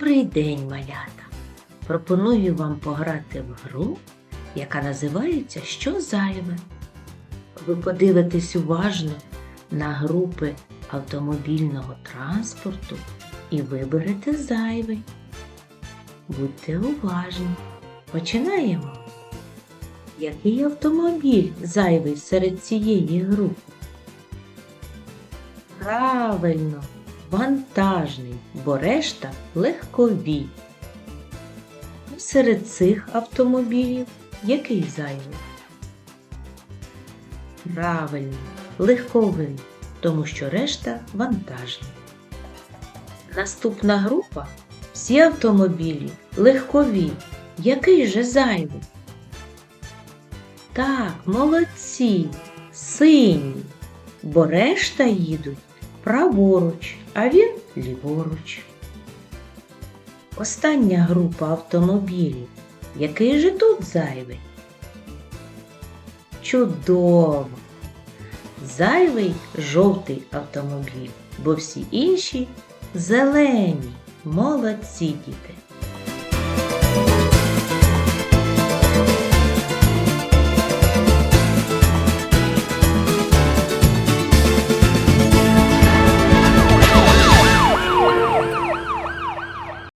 день, малята! Пропоную вам пограти в гру, яка називається Що зайве. Ви подивитесь уважно на групи автомобільного транспорту і виберете зайвий. Будьте уважні. Починаємо. Який автомобіль зайвий серед цієї групи? Правильно, вантажний, бо решта легкові. Серед цих автомобілів який зайвий? Правильно, легковий, тому що решта вантажні. Наступна група всі автомобілі легкові. Який же зайвий? Так, молодці, сині, бо решта їдуть праворуч, а він ліворуч. Остання група автомобілів. Який же тут зайвий? Чудово! Зайвий жовтий автомобіль, бо всі інші зелені. Молодці діти!